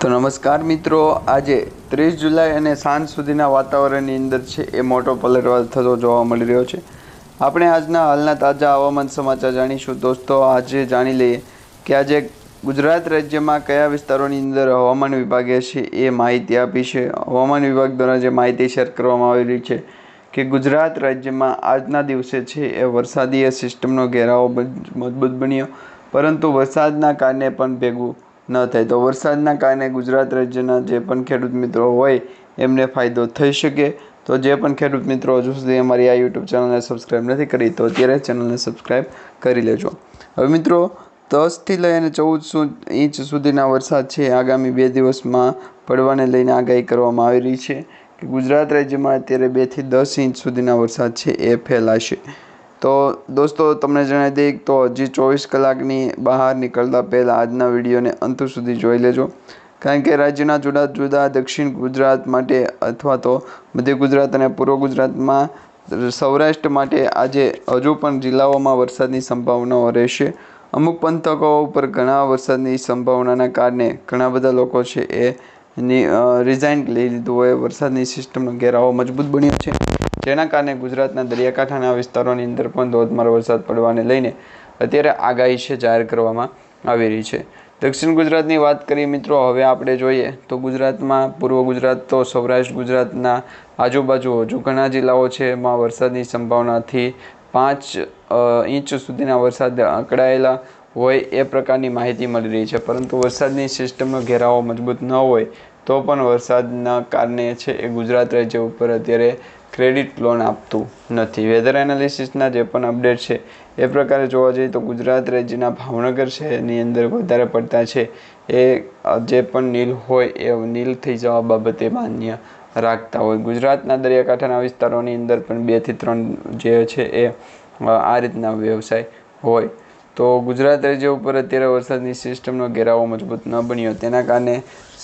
તો નમસ્કાર મિત્રો, આજે ત્રીસ જુલાઈ અને સાંજ સુધીના વાતાવરણની અંદર છે એ મોટો પલટવાર થતો જોવા મળી રહ્યો છે. આપણે આજના હાલના તાજા હવામાન સમાચાર જાણીશું. દોસ્તો, આજે જાણી લઈએ કે આજે ગુજરાત રાજ્યમાં કયા વિસ્તારોની અંદર હવામાન વિભાગે છે એ માહિતી આપી છે. હવામાન વિભાગ દ્વારા જે માહિતી શેર કરવામાં આવી રહી છે કે ગુજરાત રાજ્યમાં આજના દિવસે છે એ વરસાદીય સિસ્ટમનો ઘેરાવો મજબૂત બન્યો. પરંતુ વરસાદના કારણે પણ ભેગું ન થાય. તો વરસાદના કારણે ગુજરાત રાજ્યના જે પણ ખેડૂત મિત્રો હોય, એમને ફાયદો થઈ શકે. તો જે પણ ખેડૂત મિત્રો હજુ સુધી અમારી આ યુટ્યુબ ચેનલને સબસ્ક્રાઈબ નથી કરી, તો અત્યારે ચેનલને સબસ્ક્રાઈબ કરી લેજો. હવે મિત્રો, દસથી લઈ અને ચૌદ ઇંચ સુધીના વરસાદ છે. આગામી બે દિવસમાં પડવાને લઈને આગાહી કરવામાં આવી રહી છે કે ગુજરાત રાજ્યમાં અત્યારે બેથી દસ ઇંચ સુધીના વરસાદ છે, એ ફેલાશે. તો દોસ્તો, તમને જણાવી દઈએ તો હજી ચોવીસ કલાકની બહાર નીકળતા પહેલાં આજના વિડીયોને અંત સુધી જોઈ લેજો. કારણ કે રાજ્યના જુદા જુદા દક્ષિણ ગુજરાત માટે અથવા તો મધ્ય ગુજરાત અને પૂર્વ ગુજરાતમાં સૌરાષ્ટ્ર માટે આજે હજુ પણ જિલ્લાઓમાં વરસાદની સંભાવનાઓ રહેશે. અમુક પંથકો ઉપર ઘણા વરસાદની સંભાવનાના કારણે ઘણા બધા લોકો છે એ રિઝાઇન લઈ લીધું હોય. વરસાદની સિસ્ટમનો ઘેરાવો મજબૂત બન્યો છે. જેના કારણે ગુજરાતના દરિયાકાંઠાના વિસ્તારોની અંદર પણ ધોધમાર વરસાદ પડવાને લઈને અત્યારે આગાહી છે જાહેર કરવામાં આવી રહી છે. દક્ષિણ ગુજરાતની વાત કરીએ મિત્રો, હવે આપણે જોઈએ તો ગુજરાતમાં, પૂર્વ ગુજરાત તો સૌરાષ્ટ્ર ગુજરાતના આજુબાજુ હજુ ઘણા જિલ્લાઓ છે, એમાં વરસાદની સંભાવનાથી પાંચ ઇંચ સુધીના વરસાદ આંકડાયેલા હોય એ પ્રકારની માહિતી મળી રહી છે. પરંતુ વરસાદની સિસ્ટમનો ઘેરાવો મજબૂત ન હોય તો પણ વરસાદના કારણે છે એ ગુજરાત રાજ્ય ઉપર અત્યારે ક્રેડિટ લોન આપતું નથી. વેધર એનાલિસિસના જે પણ અપડેટ છે, એ પ્રકારે જોવા જઈએ તો ગુજરાત રાજ્યના ભાવનગર શહેરની અંદર વધારે પડતા છે. એ જે પણ નીલ હોય, એ નીલ થઈ જવા બાબતે માન્ય રાખતા હોય. ગુજરાતના દરિયાકાંઠાના વિસ્તારોની અંદર પણ બેથી ત્રણ જે છે એ આ રીતના વ્યવસાય હોય. તો ગુજરાત રાજ્ય ઉપર અત્યારે વરસાદની સિસ્ટમનો ઘેરાવો મજબૂત ન બન્યો. તેના કારણે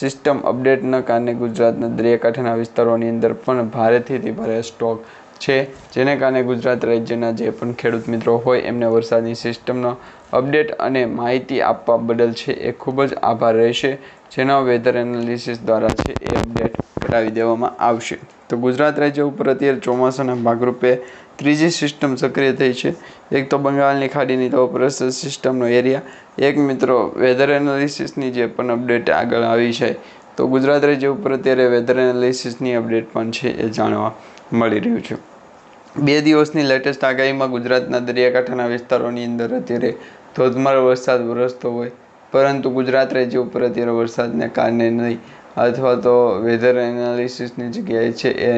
સિસ્ટમ અપડેટના કારણે ગુજરાતના દરિયાકાંઠાના વિસ્તારોની અંદર પણ ભારેથી ભારે સ્ટોક છે. જેને કારણે ગુજરાત રાજ્યના જે પણ ખેડૂત મિત્રો હોય, એમને વરસાદની સિસ્ટમનો અપડેટ અને માહિતી આપવા બદલ છે એ ખૂબ જ આભાર રહેશે. જેનો વેધર એનાલિસિસ દ્વારા છે એ અપડેટ કરાવી દેવામાં આવશે. તો ગુજરાત રાજ્ય ઉપર અત્યારે ચોમાસાના ભાગરૂપે ત્રીજી સિસ્ટમ સક્રિય થઈ છે. એક તો બંગાળની ખાડીની તો પ્રેશર સિસ્ટમનો એરિયા એક મિત્રો વેધર એનાલિસિસની જે પણ અપડેટ આગળ આવી છે, તો ગુજરાત રાજ્ય ઉપર અત્યારે વેધર એનાલિસિસની અપડેટ પણ છે એ જાણવા મળી રહ્યું છે. બે દિવસની લેટેસ્ટ આગાહીમાં ગુજરાતના દરિયાકાંઠાના વિસ્તારોની અંદર અત્યારે ધોધમાર વરસાદ વરસતો હોય, પરંતુ ગુજરાત રાજ્ય ઉપર અત્યારે વરસાદને કારણે નહીં, અથવા તો વેધર એનાલિસિસની જગ્યાએ છે એ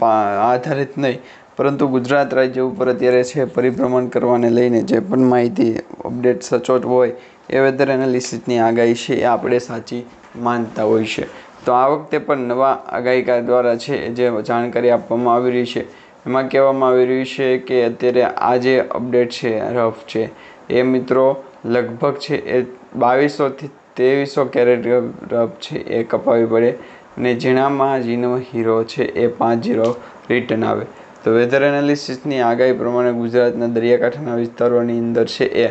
આધારિત નહીં પરંતુ ગુજરાત રાજ્ય ઉપર અત્યારે છે પરિભ્રમણ કરવાને લઈને જે પણ માહિતી અપડેટ સચોટ હોય એ વેધર એનાલિસિસની આગાહી છે એ આપણે સાચી માનતા હોય છે. તો આ વખતે પણ નવા આગાહીકાર દ્વારા છે જે જાણકારી આપવામાં આવી રહી છે, એમાં કહેવામાં આવી રહ્યું છે કે અત્યારે આ જે અપડેટ છે રફ છે, એ મિત્રો લગભગ છે એ બાવીસોથી ત્રેવીસો કેરેટ રફ છે એ કપાવી પડે અને જેનામાં જીનો હીરો છે એ પાંચ જીરો રિટર્ન આવે. તો વેધર એનાલિસિસની આગાહી પ્રમાણે ગુજરાતના દરિયાકાંઠાના વિસ્તારોની અંદર છે એ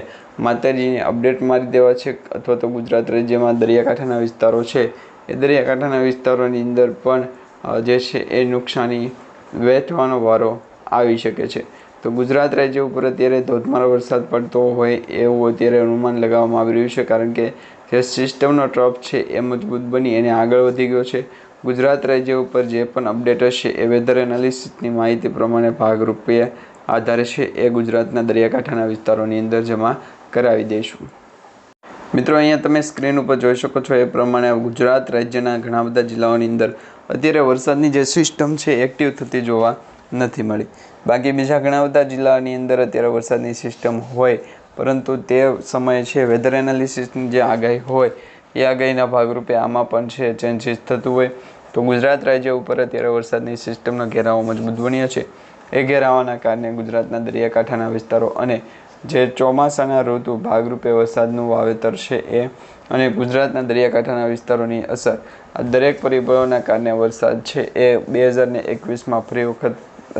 માતાજીને અપડેટ મારી દેવા છે અથવા તો ગુજરાત રાજ્યમાં દરિયાકાંઠાના વિસ્તારો છે. એ દરિયાકાંઠાના વિસ્તારોની અંદર પણ જે છે એ નુકસાની વહેંચવાનો વારો આવી શકે છે. તો ગુજરાત રાજ્ય ઉપર અત્યારે ધોધમાર વરસાદ પડતો હોય એવું અત્યારે અનુમાન લગાવવામાં આવી રહ્યું છે કારણ કે જે સિસ્ટમનો ટ્રપ છે એ મજબૂત બની એને આગળ વધી ગયો છે. ગુજરાત રાજ્ય ઉપર જે પણ અપડેટ હશે એ વેધર એનાલિસિસની માહિતી પ્રમાણે ભાગરૂપે આધારે છે એ ગુજરાતના દરિયાકાંઠાના વિસ્તારોની અંદર જમા કરાવી દઈશું. મિત્રો, અહીંયા તમે સ્ક્રીન ઉપર જોઈ શકો છો એ પ્રમાણે ગુજરાત રાજ્યના ઘણા બધા જિલ્લાઓની અંદર અત્યારે વરસાદની જે સિસ્ટમ છે એક્ટિવ થતી જોવા નથી મળી. બાકી બીજા ઘણા બધા જિલ્લાની અંદર અત્યારે વરસાદની સિસ્ટમ હોય, પરંતુ તે સમયે છે વેધર એનાલિસિસની જે આગાહી હોય એ આગાહીના ભાગરૂપે આમાં પણ છે ચેન્જીસ થતું હોય. તો ગુજરાત રાજ્ય ઉપર અત્યારે વરસાદની સિસ્ટમનો ઘેરાવો મજબૂત બન્યો છે. એ ઘેરાવાના કારણે ગુજરાતના દરિયાકાંઠાના વિસ્તારો અને જે ચોમાસાના ઋતુ ભાગરૂપે વરસાદનું વાવેતર છે એ અને ગુજરાતના દરિયાકાંઠાના વિસ્તારોની અસર, આ દરેક પરિબળોના કારણે વરસાદ છે એ બે હજાર એકવીસમાં ફરી વખત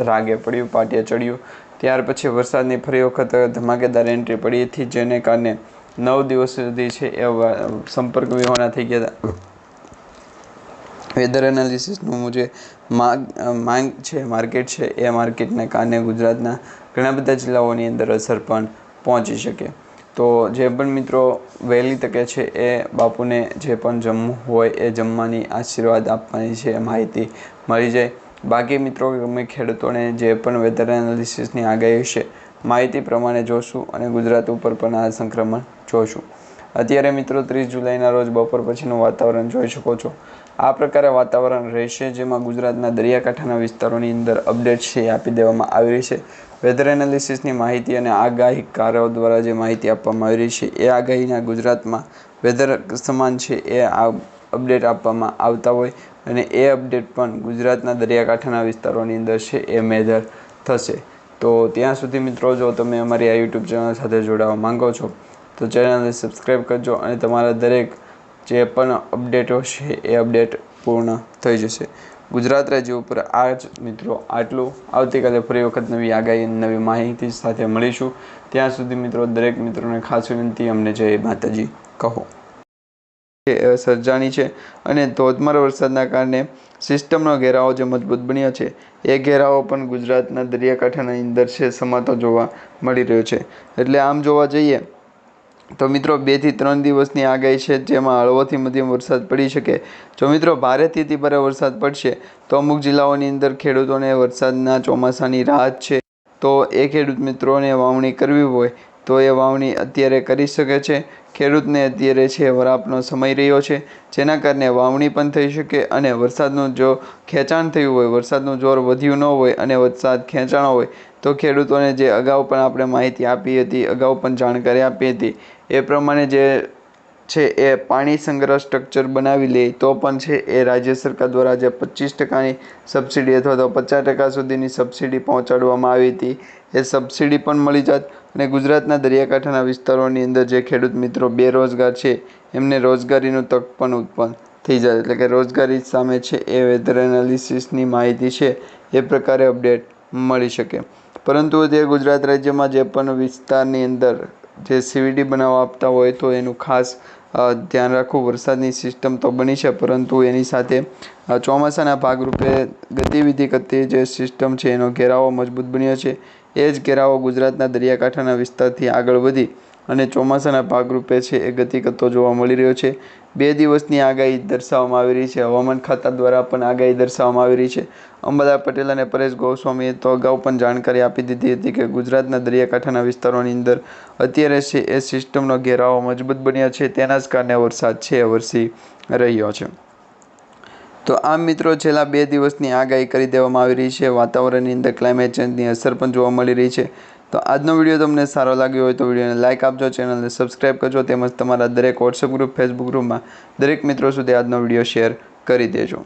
રાગે પડ્યું, પાટિયા ચડ્યું. ત્યાર પછી વરસાદની ફરી વખત ધમાકેદાર એન્ટ્રી પડી હતી, જેને કારણે નવ દિવસ સુધી છે એ સંપર્ક વિહોણા થઈ ગયા હતા. વેધર એનાલિસિસનું જે માંગ માંગ છે માર્કેટ છે, એ માર્કેટને કારણે ગુજરાતના ઘણા બધા જિલ્લાઓની અંદર અસર પણ પહોંચી શકે. તો જે પણ મિત્રો વહેલી તકે છે એ બાપુને જે પણ જમવું હોય એ જમવાની આશીર્વાદ આપવાની છે માહિતી મળી જાય. બાકી મિત્રો, અમે ખેડૂતોને જે પણ વેધર એનાલિસિસની આગાહી છે માહિતી પ્રમાણે જોશું અને ગુજરાત ઉપર પણ આ સંક્રમણ જોશું. અત્યારે મિત્રો ત્રીસ જુલાઈના રોજ બપોર પછીનું વાતાવરણ જોઈ શકો છો. આ પ્રકારે વાતાવરણ રહેશે જેમાં ગુજરાતના દરિયાકાંઠાના વિસ્તારોની અંદર અપડેટ છે આપી દેવામાં આવી રહી છે. વેધર એનાલિસિસની માહિતી અને આગાહીકારો દ્વારા જે માહિતી આપવામાં આવી રહી છે એ આગાહીના ગુજરાતમાં વેધર સમાન છે એ આ અપડેટ આપવામાં આવતા હોય અને એ અપડેટ પણ ગુજરાતના દરિયાકાંઠાના વિસ્તારોની અંદર છે એ મેજર થશે. તો ત્યાં સુધી મિત્રો, જો તમે અમારી આ યુટ્યુબ ચેનલ સાથે જોડાવા માંગો છો, તો ચેનલને સબસ્ક્રાઈબ કરજો અને તમારા દરેક જે પણ અપડેટો છે એ અપડેટ પૂર્ણ થઈ જશે. ગુજરાત રાજ્ય ઉપર આ જ મિત્રો, આટલું. આવતીકાલે ફરી વખત નવી આગાહી નવી માહિતી સાથે મળીશું. ત્યાં સુધી મિત્રો, દરેક મિત્રોને ખાસ વિનંતી, અમને જય માતાજી કહો. સર્જાણી છે અને ધોધમાર વરસાદના કારણે સિસ્ટમનો ઘેરાવો જે મજબૂત બન્યો છે, એ ઘેરાવો પણ ગુજરાતના દરિયાકાંઠાના અંદર છે સમાતો જોવા મળી રહ્યો છે. એટલે આમ જોવા જઈએ, તો મિત્રો બેથી ત્રણ દિવસની આગાહી છે જેમાં હળવોથી મધ્યમ વરસાદ પડી શકે. જો મિત્રો ભારેથી અતિ ભારે વરસાદ પડશે, તો અમુક જિલ્લાઓની અંદર ખેડૂતોને વરસાદના ચોમાસાની રાહત છે. તો એ ખેડૂત મિત્રોને વાવણી કરવી હોય તો એ વાવણી અત્યારે કરી શકે છે. ખેડૂતને અત્યારે છે વરાપનો સમય રહ્યો છે. જેના કારણે વાવણી પણ થઈ શકે અને વરસાદનું જો ખેંચાણ થયું હોય, વરસાદનું જોર વધ્યું ન હોય અને વરસાદ ખેંચાણો હોય, તો ખેડૂતોને જે અગાઉ પણ આપણે માહિતી આપી હતી, અગાઉ પણ જાણકારી આપી હતી, એ પ્રમાણે જે છે એ પાણી સંગ્રહ સ્ટ્રક્ચર બનાવી લે તો પણ છે એ રાજ્ય સરકાર દ્વારા જે પચીસ ટકાની સબસિડી અથવા તો પચાસ ટકા સુધીની સબસિડી પહોંચાડવામાં આવી હતી. એ સબસિડી પણ મળી જાત. અને ગુજરાતના દરિયાકાંઠાના વિસ્તારોની અંદર જે ખેડૂત મિત્રો બેરોજગાર છે, એમને રોજગારીનું તક પણ ઉત્પન્ન થઈ જાય. એટલે કે રોજગારી સામે છે એ વેધર એનાલિસિસની માહિતી છે, એ પ્રકારે અપડેટ મળી શકે. પરંતુ તે ગુજરાત રાજ્યમાં જે પણ વિસ્તારની અંદર જે સીવીડી બનાવવા આપતા હોય તો એનું ખાસ ધ્યાન રાખવું વરસાદની સિસ્ટમ તો બની છે, પરંતુ એની સાથે ચોમાસાના ભાગરૂપે ગતિવિધિ કરતી જે સિસ્ટમ છે એનો ઘેરાવો મજબૂત બન્યો છે. એ જ ઘેરાવો ગુજરાતના દરિયાકાંઠાના વિસ્તારથી આગળ વધી અને ચોમાસાના ભાગરૂપે છે એ ગતિ કરતો જોવા મળી રહ્યો છે. બે દિવસની આગાહી દર્શાવવામાં આવી રહી છે. હવામાન ખાતા દ્વારા પણ આગાહી દર્શાવવામાં આવી રહી છે. અંબાદા પટેલ અને પરેશ ગોસ્વામીએ તો અગાઉ પણ જાણકારી આપી દીધી હતી કે ગુજરાતના દરિયાકાંઠાના વિસ્તારોની અંદર અત્યારે છે એ સિસ્ટમનો ઘેરાવો મજબૂત બન્યો છે. તેના જ કારણે વરસાદ છે વરસી રહ્યો છે. તો આમ મિત્રો, છેલ્લા બે દિવસની આગાહી કરી દેવામાં આવી રહી છે. વાતાવરણની અંદર ક્લાઇમેટ ચેન્જની અસર પણ જોવા મળી રહી છે. તો આજનો વીડિયો તમને સારો લાગ્યો હોય તો વિડીયોને લાઇક આપજો, ચેનલને સબસ્ક્રાઈબ કરજો તેમજ તમારા દરેક વોટ્સએપ ગ્રુપ ફેસબુક ગ્રુપમાં દરેક મિત્રો સુધી આજનો વીડિયો શેર કરી દેજો.